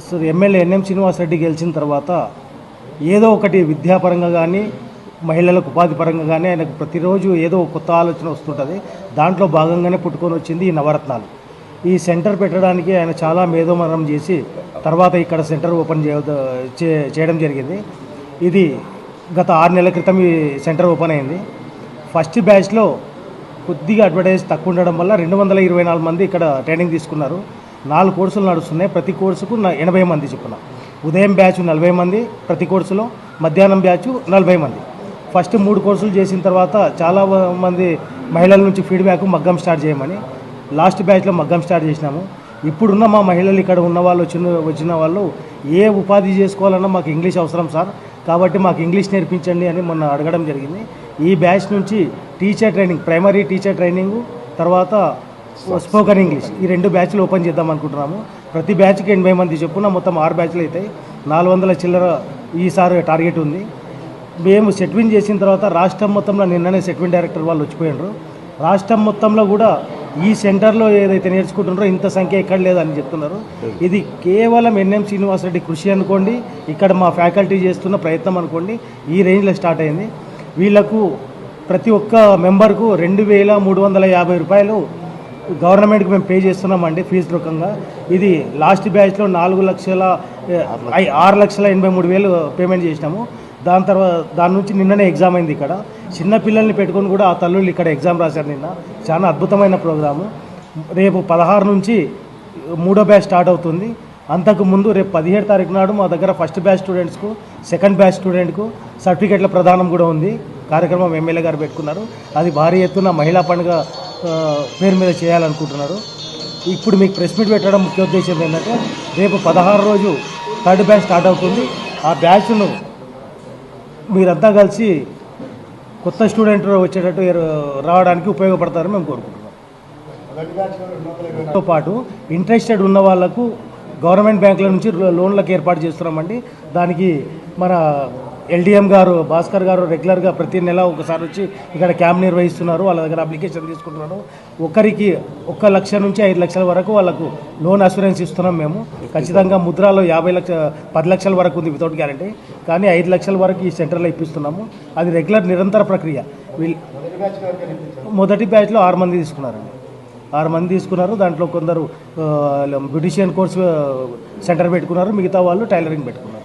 అసలు MLA NM Srinivasa Reddy గెలిచిన తర్వాత ఏదో ఒకటి విద్యాపరంగా కానీ మహిళలకు ఉపాధి పరంగా కానీ ఆయనకు ప్రతిరోజు ఏదో కొత్త ఆలోచన వస్తుంటుంది. దాంట్లో భాగంగానే పుట్టుకొని వచ్చింది ఈ నవరత్నాలు. ఈ సెంటర్ పెట్టడానికి ఆయన చాలా మేధోమరణం చేసి తర్వాత ఇక్కడ సెంటర్ ఓపెన్ చేయ చేయడం జరిగింది. ఇది గత ఆరు నెలల క్రితం ఈ సెంటర్ ఓపెన్ అయింది. ఫస్ట్ బ్యాచ్లో కొద్దిగా అడ్వర్టైజ్ తక్కువ ఉండడం వల్ల రెండు వందల ఇరవై నాలుగు మంది ఇక్కడ ట్రైనింగ్ తీసుకున్నారు. నాలుగు కోర్సులు నడుస్తున్నాయి. ప్రతి కోర్సుకు ఎనభై మంది చొప్పున. ఉదయం బ్యాచ్ నలభై మంది ప్రతి కోర్సులో మధ్యాహ్నం బ్యాచ్ నలభై మంది. ఫస్ట్ మూడు కోర్సులు చేసిన తర్వాత చాలా మంది మహిళల నుంచి ఫీడ్బ్యాక్ మగ్గం స్టార్ట్ చేయమని లాస్ట్ బ్యాచ్లో మగ్గం స్టార్ట్ చేసినాము. ఇప్పుడున్న మా మహిళలు ఇక్కడ ఉన్న వాళ్ళు వచ్చిన వచ్చిన వాళ్ళు ఏ ఉపాధి చేసుకోవాలన్నా మాకు ఇంగ్లీష్ అవసరం సార్. కాబట్టి మాకు ఇంగ్లీష్ నేర్పించండి అని మొన్న అడగడం జరిగింది. ఈ బ్యాచ్ నుంచి teacher training primary teacher training తర్వాత స్పోకన్ ఇంగ్లీష్ ఈ రెండు బ్యాచ్లు ఓపెన్ చేద్దాం అనుకుంటున్నాము. ప్రతి బ్యాచ్కి ఎనభై మంది చెప్పున మొత్తం ఆరు బ్యాచ్లు అవుతాయి. నాలుగు వందల చిల్లర ఈసారి టార్గెట్ ఉంది. మేము సెట్విన్ చేసిన తర్వాత రాష్ట్రం మొత్తంలో నిన్ననే సెట్విన్ డైరెక్టర్ వాళ్ళు వచ్చిపోయినారు. రాష్ట్రం మొత్తంలో కూడా ఈ సెంటర్లో ఏదైతే నేర్చుకుంటున్నారో ఇంత సంఖ్య ఎక్కడ లేదని చెప్తున్నారు. ఇది కేవలం ఎన్ఎం శ్రీనివాసరెడ్డి కృషి అనుకోండి ఇక్కడ మా ఫ్యాకల్టీ చేస్తున్న ప్రయత్నం అనుకోండి ఈ రేంజ్లో స్టార్ట్ అయింది. వీళ్ళకు ప్రతి ఒక్క మెంబర్కు రెండు వేల మూడు వందల యాభై రూపాయలు గవర్నమెంట్కి మేము పే చేస్తున్నామండి ఫీజు రూపంగా. ఇది లాస్ట్ బ్యాచ్లో నాలుగు లక్షల ఐ- ఆరు లక్షల ఎనభై మూడు వేలు పేమెంట్ చేసినాము. దాని తర్వాత దాని నుంచి నిన్ననే ఎగ్జామ్ అయింది ఇక్కడ. చిన్న పిల్లల్ని పెట్టుకొని కూడా ఆ తల్లులు ఇక్కడ ఎగ్జామ్ రాశారు నిన్న. చాలా అద్భుతమైన ప్రోగ్రాము. రేపు పదహారు నుంచి మూడో బ్యాచ్ స్టార్ట్ అవుతుంది. అంతకు ముందు రేపు పదిహేడు తారీఖు నాడు మా దగ్గర ఫస్ట్ బ్యాచ్ స్టూడెంట్స్కు సెకండ్ బ్యాచ్ స్టూడెంట్కు సర్టిఫికెట్ల ప్రదానం కూడా ఉంది. కార్యక్రమం ఎమ్మెల్యే గారు పెట్టుకున్నారు. అది భారీ ఎత్తున మహిళా పండుగ పేరు మీద చేయాలనుకుంటున్నారు. ఇప్పుడు మీకు ప్రెస్ మీట్ పెట్టడం ముఖ్య ఉద్దేశం ఏంటంటే రేపు పదహారు రోజు థర్డ్ బ్యాచ్ స్టార్ట్ అవుతుంది. ఆ బ్యాచ్ను మీరంతా కలిసి కొత్త స్టూడెంట్ వచ్చేటట్టు రావడానికి ఉపయోగపడతారని మేము కోరుకుంటున్నాం. తో పాటు ఇంట్రెస్టెడ్ ఉన్న వాళ్ళకు గవర్నమెంట్ బ్యాంకుల నుంచి లోన్లకు ఏర్పాటు చేస్తున్నామండి. దానికి మన ఎల్డిఎం గారు భాస్కర్ గారు రెగ్యులర్గా ప్రతి నెల ఒకసారి వచ్చి ఇక్కడ క్యాంప్ నిర్వహిస్తున్నారు. వాళ్ళ దగ్గర అప్లికేషన్ తీసుకుంటున్నారు ఒకరికి ఒక్క లక్ష నుంచి ఐదు లక్షల వరకు వాళ్ళకు లోన్ అసూరెన్స్ ఇస్తున్నాం మేము. ఖచ్చితంగా ముద్రాలో యాభై లక్ష పది లక్షల వరకు ఉంది వితౌట్ గ్యారంటీ. కానీ ఐదు లక్షల వరకు ఈ సెంటర్లో ఇప్పిస్తున్నాము. అది రెగ్యులర్ నిరంతర ప్రక్రియ. మొదటి బ్యాచ్లో ఆరు మంది తీసుకున్నారండి. ఆరు మంది తీసుకున్నారు. దాంట్లో కొందరు బ్యూటిషియన్ కోర్స్ సెంటర్ పెట్టుకున్నారు. మిగతా వాళ్ళు టైలరింగ్ పెట్టుకున్నారు.